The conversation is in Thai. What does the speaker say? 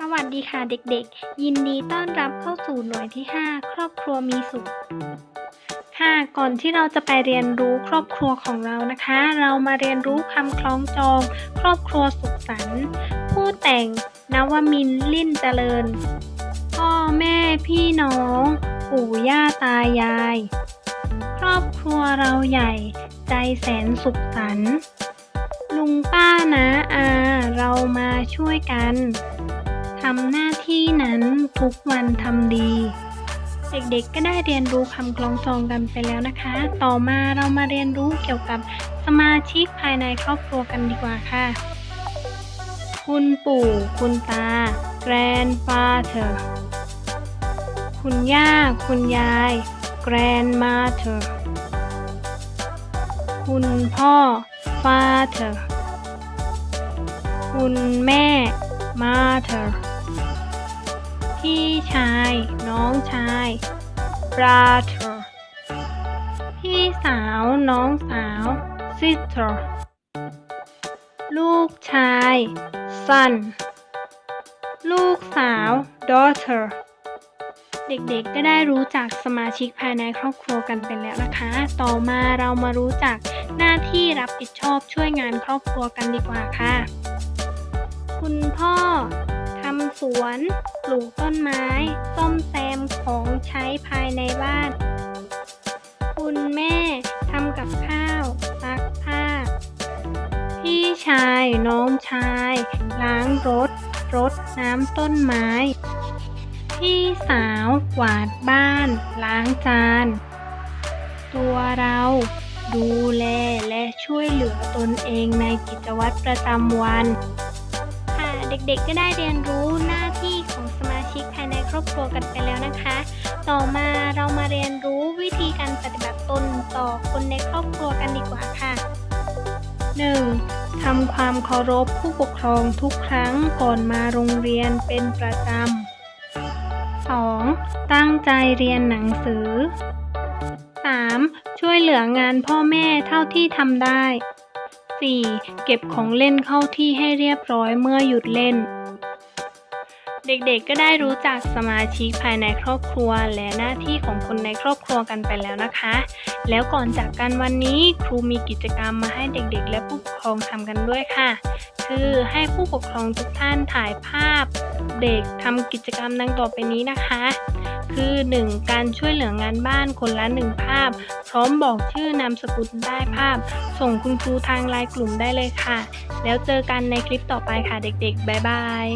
สวัสดีค่ะเด็กๆ ยินดีต้อนรับเข้าสู่หน่วยที่ 5 ครอบครัวมีสุขค่ะก่อนที่เราจะไปเรียนรู้ครอบครัวของเรานะคะ เรามาเรียนรู้คำคล้องจอง ครอบครัวสุขสันต์ผู้แต่งนวมินลิ่นเจริญ พ่อแม่พี่น้อง ปู่ย่าตายาย ครอบครัวเราใหญ่ ใจแสนสุขสันต์ลุงป้านะอาเรา ช่วยกันทำหน้าที่นั้นทุกวันทำดี เด็กๆก็ได้เรียนรู้คำกลองจองกันไปแล้วนะคะ ต่อมาเรามาเรียนรู้เกี่ยวกับสมาชิกภายในครอบครัวกันดีกว่าค่ะ คุณปู่ คุณตา grandfather คุณย่า คุณยาย grandmother คุณพ่อ father คุณแม่ mother พี่ชาย น้องชาย brother พี่สาว น้องสาว sister ลูกชาย son ลูกสาว daughter เด็กๆ ก็ได้รู้จักสมาชิกภายในครอบครัวกันไปแล้วนะคะ ต่อมาเรามารู้จักหน้าที่รับผิดชอบช่วยงานครอบครัวกันดีกว่าค่ะ คุณพ่อทำสวนปลูกต้นไม้ ซ่อมแซมของใช้ภายในบ้าน คุณแม่ทำกับข้าว ซักผ้า พี่ชายน้องชาย ล้างรถ รดน้ำต้นไม้ พี่สาวกวาดบ้าน ล้างจาน ตัวเราดูแลและช่วยเหลือตนเองในกิจวัตรประจำวัน เด็กๆ ก็ได้เรียนรู้หน้าที่ของสมาชิกภายในครอบครัวกันไปแล้วนะคะ ต่อมาเรามาเรียนรู้วิธีการปฏิบัติตนต่อคนในครอบครัวกันดีกว่าค่ะ 1. ทำความเคารพผู้ปกครองทุกครั้งก่อนมาโรงเรียนเป็นประจำ 2. ตั้งใจเรียนหนังสือ 3. ช่วยเหลืองานพ่อแม่เท่าที่ทำได้ 4. เก็บของเล่นเข้าที่ให้เรียบร้อยเมื่อหยุดเล่น เด็กๆ ก็ได้รู้จักสมาชิกภายในครอบครัว และหน้าที่ของคนในครอบครัวกันไปแล้วนะคะ แล้วก่อนจากกันวันนี้ครูมีกิจกรรมมาให้เด็กๆ และผู้ปกครองทำกันด้วยค่ะ คือให้ผู้ปกครองทุกท่านถ่ายภาพ เด็กทำกิจกรรมดังต่อไปนี้นะคะ คือ 1. การช่วยเหลืองานบ้านคนละ 1 ภาพ พร้อมบอกชื่อนามสกุลได้ภาพ ส่งคุณครูทางไลน์กลุ่มได้เลยค่ะ แล้วเจอกันในคลิปต่อไปค่ะเด็กๆ บ๊ายบาย